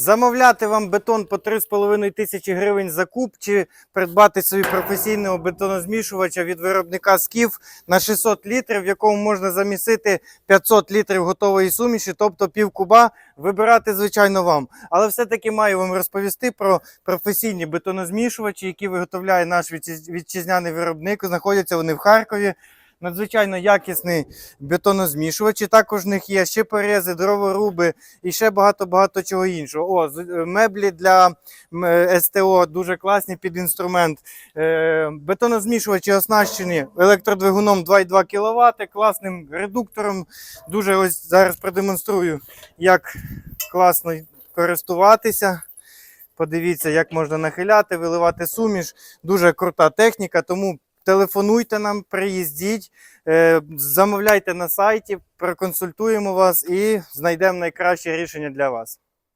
Замовляти вам бетон по 3,5 тисячі гривень за куб чи придбати собі професійного бетонозмішувача від виробника Скіф на 600 літрів, в якому можна замісити 500 літрів готової суміші, тобто пів куба, вибирати, звичайно, вам. Але все-таки маю вам розповісти про професійні бетонозмішувачі, які виготовляє наш вітчизняний виробник. Знаходяться вони в Харкові. Надзвичайно якісний бетонозмішувачі. Також в них є ще порези, дроворуби і ще багато-багато чого іншого. О, е, меблі для е, СТО дуже класні під інструмент. Е, Бетонозмішувачі оснащені електродвигуном 2,2 кВт, класним редуктором. Дуже ось зараз продемонструю, як класно користуватися. Подивіться, як можна нахиляти, виливати суміш. Дуже крута техніка, тому телефонуйте нам, приїздіть, е, замовляйте на сайті, проконсультуємо вас і знайдемо найкраще рішення для вас.